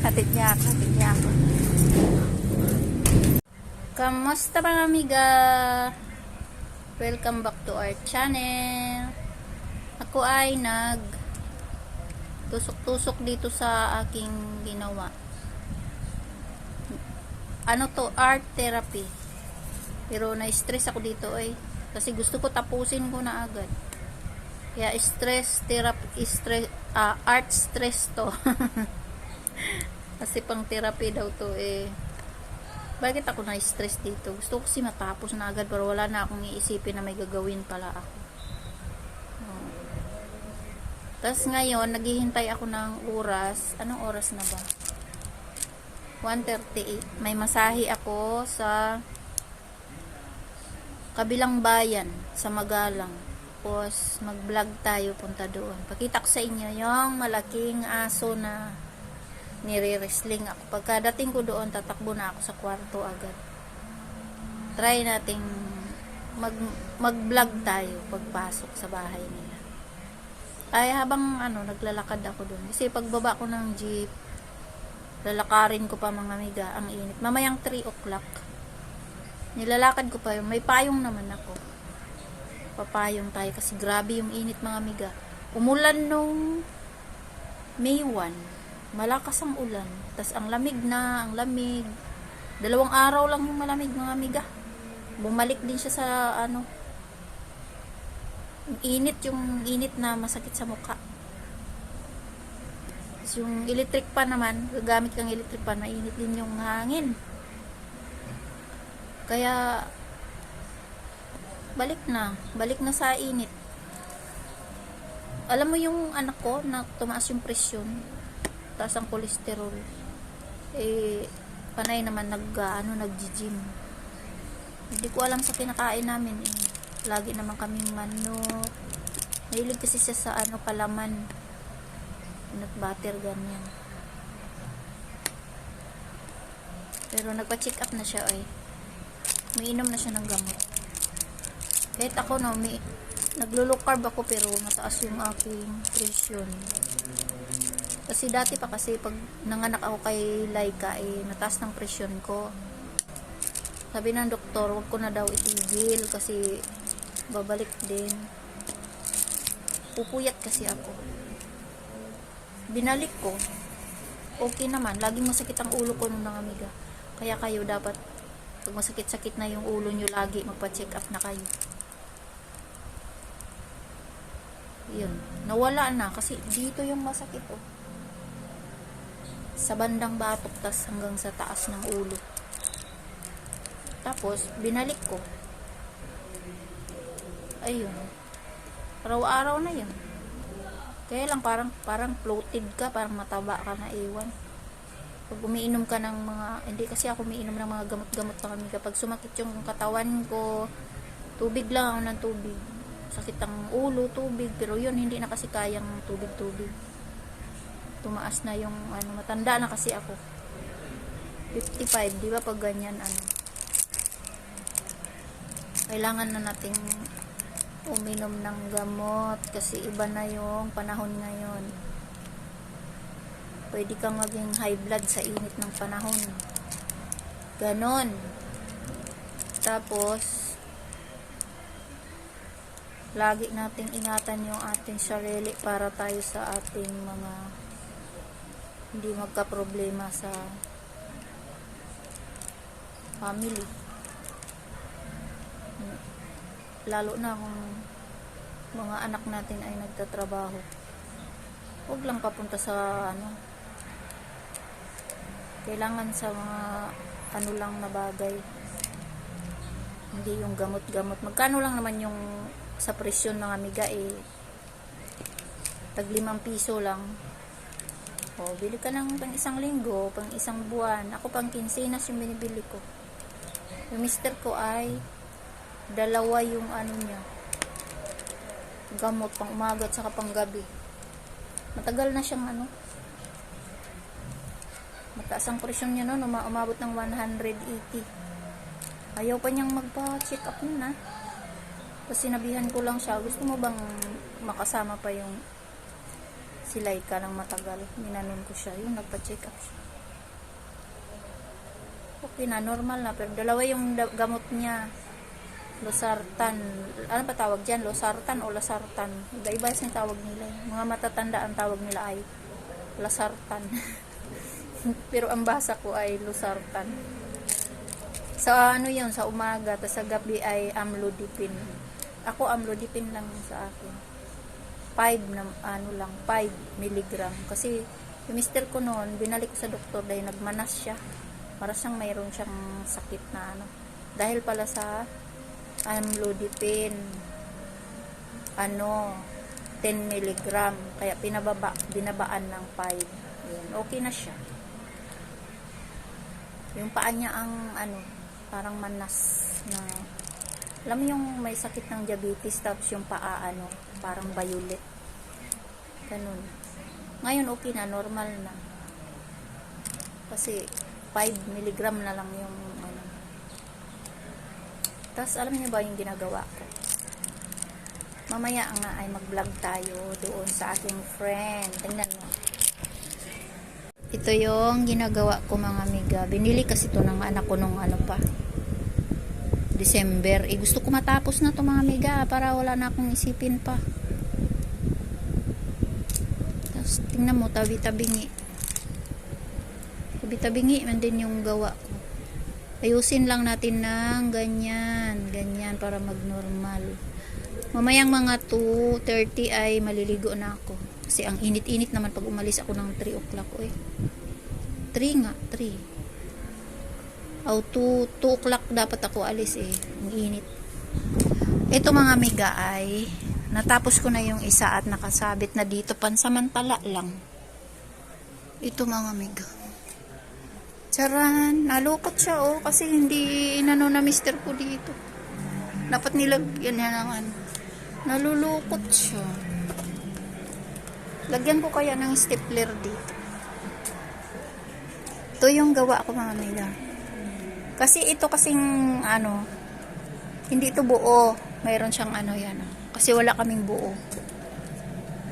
Hatid niya ako, niya ako. Kamusta mga amiga? Welcome back to our channel. Ako ay nag tusok-tusok dito sa aking ginawa. Ano to? Art therapy. Pero na-stress ako dito ay kasi gusto ko tapusin ko na agad. Kaya stress therapy, stress, ah, art stress to. kasi pang therapy daw to eh. Bakit ako na-stress dito? Gusto ko kasi matapos na agad pero wala na akong iisipin na may gagawin pala ako. Oh. Tapos ngayon, naghihintay ako ng oras. Anong oras na ba? 1.38. May masahi ako sa kabilang bayan, sa Magalang. Tapos, mag-vlog tayo punta doon. Pakita ko sa inyo yung malaking aso na nire-wrestling ako. Pagkadating ko doon, tatakbo na ako sa kwarto agad. Try nating mag, mag-vlog tayo pagpasok sa bahay nila. Ay, habang ano, naglalakad ako doon. Kasi pagbaba ko ng jeep, lalakarin ko pa mga amiga, ang init. Mamayang 3 o'clock. Nilalakad ko pa yun. May payong naman ako. Papayong tayo kasi grabe yung init mga amiga. Umulan nung May 1. Malakas ang ulan. Tapos ang lamig na, ang lamig. Dalawang araw lang yung malamig mga amiga. Bumalik din siya sa ano. Init, yung init na masakit sa mukha. Tapos yung electric pan naman, gagamit kang electric pan, mainit din yung hangin. Kaya, balik na. Balik na sa init. Alam mo yung anak ko na tumaas yung presyon, taas ang kolesterol. Eh, panay naman nag, ah, ano, nag-gym. Hindi ko alam sa kinakain namin eh. Lagi naman kaming manok. Mahilig kasi siya sa ano, palaman. Peanut butter, ganyan. Pero nagpa-check up na siya ay. Umiinom na siya ng gamot. Kahit ako no, may, naglo-low carb ako pero mataas yung aking presyon. Kasi dati pa kasi pag nanganak ako kay Laika eh nataas ng presyon ko. Sabi ng doktor, wag ko na daw itigil kasi babalik din. Pupuyat kasi ako. Binalik ko. Okay naman. Laging masakit ang ulo ko nung amiga. Kaya kayo dapat pag masakit-sakit na yung ulo nyo lagi magpa-check up na kayo. Yun. Nawala na kasi dito yung masakit oh. Sa bandang batok tas hanggang sa taas ng ulo. Tapos, binalik ko. Ayun. Araw-araw na yun. Kaya lang parang, parang floated ka, parang mataba ka na iwan. Pag umiinom ka ng mga, hindi kasi ako umiinom ng mga gamot-gamot na kami. Kapag sumakit yung katawan ko, tubig lang ako ng tubig. Sakit ang ulo, tubig. Pero yun, hindi na kasi kayang tubig-tubig. Tumaas na yung, ano, matanda na kasi ako. 55, di ba pag ganyan, ano. Kailangan na nating uminom ng gamot kasi iba na yung panahon ngayon. Pwede kang maging high blood sa init ng panahon. Ganon. Tapos, lagi nating ingatan yung ating sarili para tayo sa ating mga hindi magka-problema sa family. Lalo na kung mga anak natin ay nagtatrabaho. Huwag lang papunta sa ano. Kailangan sa mga ano lang na bagay. Hindi yung gamot-gamot. Magkano lang naman yung sa presyon ng amiga eh. Tag limang piso lang. O, bili ka ng pang isang linggo, pang isang buwan. Ako pang kinsinas yung binibili ko. Yung mister ko ay dalawa yung ano niya. Gamot pang umaga at saka pang gabi. Matagal na siyang ano. Mataas ang presyon niya noon. Uma umabot ng 180 ayaw pa niyang magpa check up na kasi sinabihan ko lang siya gusto mo bang makasama pa yung silay ka ng matagal. Minanon ko siya. Yun, nagpa-check up siya. Okay na, normal na. Pero dalawa yung gamot niya. Losartan. Ano pa tawag dyan? Losartan o Lasartan? Iba-iba yung tawag nila. eh. Mga matatanda ang tawag nila ay Lasartan. Pero ang basa ko ay Losartan. Sa ano yun, sa umaga, tapos sa gabi ay amlodipine. Ako amlodipine lang sa akin. 5 na ano lang, 5 milligram. Kasi yung mister ko noon, binalik ko sa doktor dahil nagmanas siya. Para siyang mayroon siyang sakit na ano. Dahil pala sa amlodipine, ano, 10 milligram. Kaya pinababa, binabaan ng 5. Yun, okay na siya. Yung paa niya ang ano, parang manas na alam mo yung may sakit ng diabetes tapos yung paa ano, parang violet. Ganun. Ngayon okay na, normal na. Kasi 5 milligram na lang yung ano. Tapos alam niyo ba yung ginagawa ko? Mamaya nga ay mag-vlog tayo doon sa aking friend. Tingnan mo. Ito yung ginagawa ko mga amiga. Binili kasi to ng anak ko nung ano pa. December. Eh, gusto ko matapos na to mga amiga para wala na akong isipin pa. Tapos, tingnan mo, tabi-tabingi. Tabi-tabingi man din yung gawa ko. Ayusin lang natin ng ganyan, ganyan para mag-normal. Mamayang mga 2.30 ay maliligo na ako. Kasi ang init-init naman pag umalis ako ng 3 o'clock eh. 3 nga, 3. O 2, 2 o'clock dapat ako alis eh. Ang init. Ito mga amiga ay natapos ko na yung isa at nakasabit na dito pansamantala lang. Ito mga amiga. Charan, nalukot siya oh kasi hindi inano na mister ko dito. Dapat nilagyan ng ano. Nalulukot siya. Lagyan ko kaya ng stapler dito. Ito yung gawa ko mga amiga. Kasi ito kasing ano, hindi ito buo. Mayroon siyang ano yan. Kasi wala kaming buo.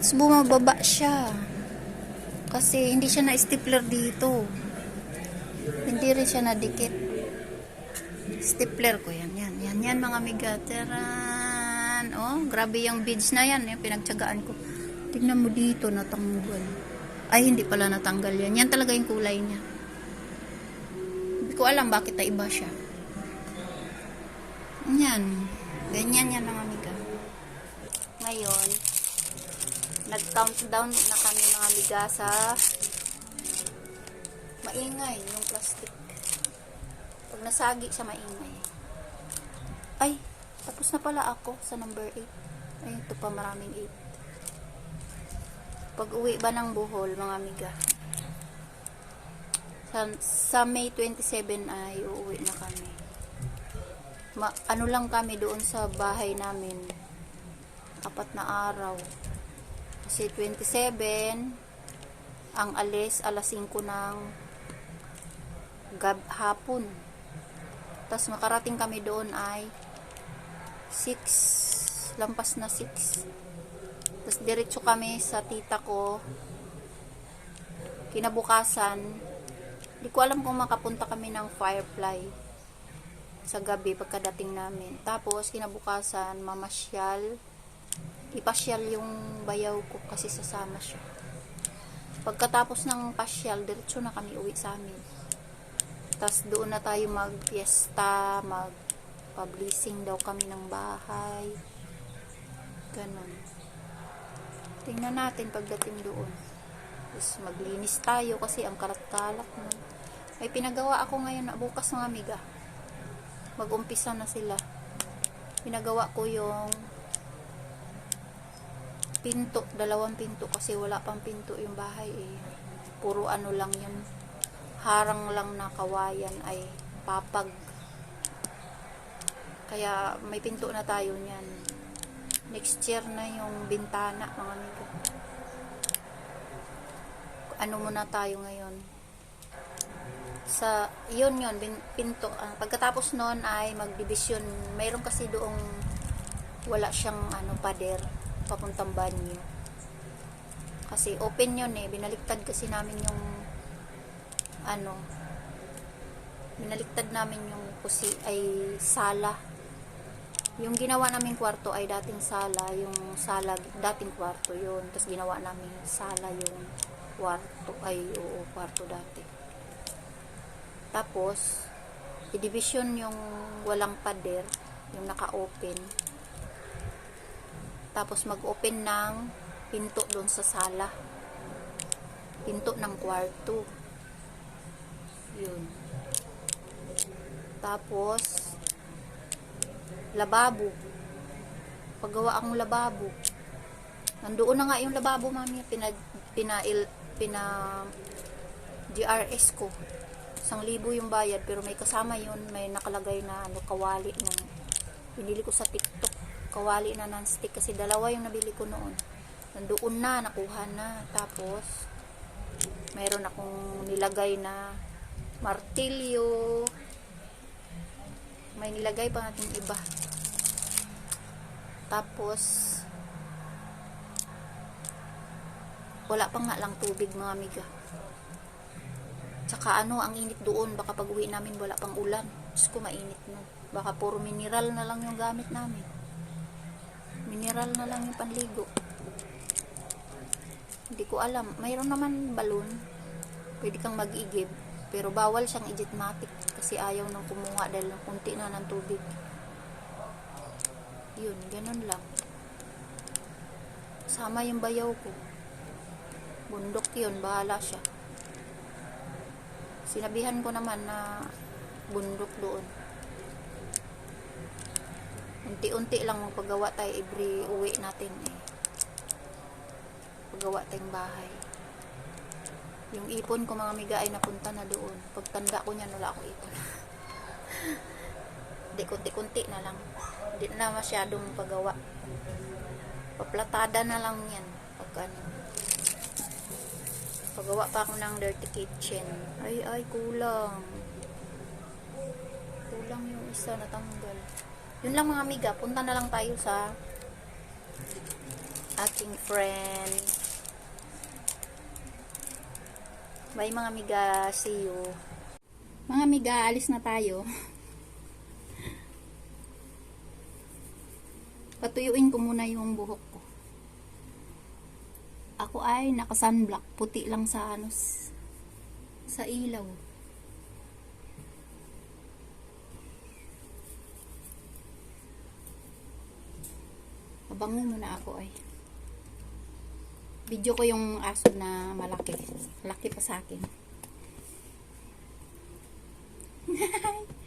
Tapos bumababa siya. Kasi hindi siya na-stapler dito. Hindi rin siya nadikit. Stapler ko yan. Yan, yan, yan mga amiga. Taran. Oh, grabe yung beads na yan. Yung pinagtsagaan ko. Tingnan mo dito, natanggal. Ay, hindi pala natanggal yan. Yan talaga yung kulay niya. Ko alam bakit na iba siya. Yan. Ganyan yan mga amiga. Ngayon, nag-countdown na kami mga amiga sa maingay yung plastic. Pag nasagi siya maingay. Ay, tapos na pala ako sa number 8. Ay, ito pa maraming 8. Pag uwi ba ng Bohol, mga amiga? Sa, sa May 27 ay uuwi na kami. Ma, ano lang kami doon sa bahay namin. Apat na araw. Kasi 27, ang alis alas 5 ng gab hapon. Tapos makarating kami doon ay 6, lampas na 6. Tapos diretso kami sa tita ko. Kinabukasan, di ko alam kung makapunta kami ng Firefly sa gabi pagkadating namin. Tapos kinabukasan, mamasyal. Ipasyal yung bayaw ko kasi sasama siya. Pagkatapos ng pasyal, diretso na kami uwi sa amin. Tapos doon na tayo mag-fiesta, mag-publishing daw kami ng bahay. Ganon. Tingnan natin pagdating doon. Tapos maglinis tayo kasi ang kalat-kalat na. May pinagawa ako ngayon na bukas ng amiga. Mag-umpisa na sila. Pinagawa ko yung pinto, dalawang pinto kasi wala pang pinto yung bahay eh. Puro ano lang yung harang lang na kawayan ay papag. Kaya may pinto na tayo niyan. Next year na yung bintana mga amigo. Ano muna tayo ngayon? Sa, yun yun, pinto. Ah, pagkatapos nun ay magdivision. Mayroon kasi doong wala siyang ano, pader papuntang banyo. Kasi open yun eh. Binaliktad kasi namin yung ano binaliktad namin yung kusi ay sala. Yung ginawa namin kwarto ay dating sala, yung sala dating kwarto yun. Tapos ginawa namin sala yung kwarto ay oo, kwarto dati. Tapos i-division yung walang pader, yung naka-open. Tapos mag-open ng pinto doon sa sala. Pinto ng kwarto. Yun. Tapos, lababo. Paggawa akong lababo. Nandoon na nga yung lababo, mami. Pina, pina, pina, GRS ko. Isang libo yung bayad, pero may kasama yun. May nakalagay na ano, kawali ng binili ko sa TikTok. Kawali na non-stick kasi dalawa yung nabili ko noon. Nandoon na, nakuha na. Tapos, mayroon akong nilagay na martilyo. May nilagay pa natin iba. Tapos, wala pa nga lang tubig mga amiga. Tsaka ano, ang init doon. Baka pag uwi namin wala pang ulan. Diyos mainit nun. Baka puro mineral na lang yung gamit namin. Mineral na lang yung panligo. Hindi ko alam. Mayroon naman balon. Pwede kang mag-igib. Pero bawal siyang ijitmatic kasi ayaw nang kumuha dahil ng kunti na ng tubig. Yun, ganun lang. Sama yung bayaw ko. Bundok yun, bahala siya. Sinabihan ko naman na bundok doon. Unti-unti lang magpagawa tayo every uwi natin eh. Pagawa tayong bahay. Yung ipon ko mga miga ay napunta na doon. Pagtanda ko niyan, wala akong ipon. Hindi, kunti-kunti na lang. Hindi na masyadong pagawa. Paplatada na lang yan. Pag ano. Pagawa pa ako ng dirty kitchen. Ay, ay, kulang. Kulang yung isa natanggal. Yun lang mga amiga. Punta na lang tayo sa aking friend. Bye mga amiga. See you. Mga amiga, alis na tayo. Patuyuin ko muna yung buhok. Ako ay naka-sunblock. Puti lang sa ano, sa ilaw. Mabango muna ako ay. Video ko yung aso na malaki. Laki pa sa akin.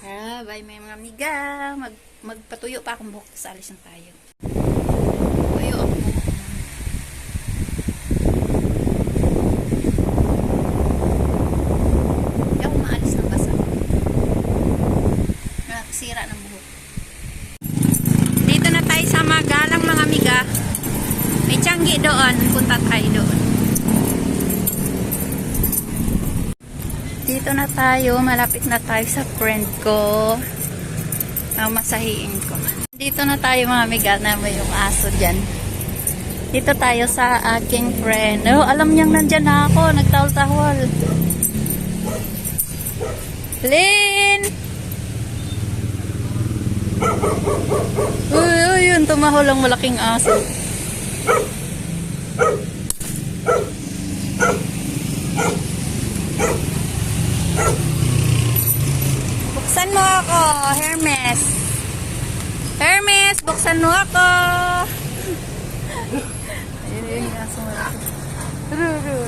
Ah, bye may mga amiga. Mag, magpatuyo pa akong buhok sa alis na tayo. Tuyo ako. Hindi ako maalis ng basa. Nakasira ng buhok. Dito na tayo sa Magalang mga amiga. May tiyanggi doon. Punta tayo doon. Dito na tayo. Malapit na tayo sa friend ko. Ang masahiin ko. Dito na tayo mga amiga na may yung aso dyan. Dito tayo sa aking friend. Oh, alam niyang nandyan na ako. Nagtawal-tawal. Lynn! Uy, uy, yun. Tumahol ang malaking aso. Buksan mo ako, Hermes. Hermes, buksan mo ako. Ayun, ayun, aso ru.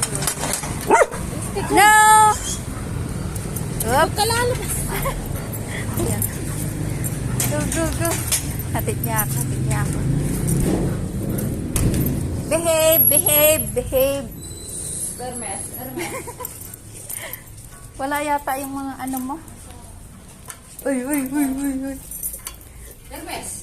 No! Huwag ka lalabas. Ayan. Go, go, go. Hatid niya ako, hatid niya ako. Behave, behave, behave. Hermes, Hermes. Wala yata yung mga ano mo. Uy, uy, uy, uy, uy. Hermes.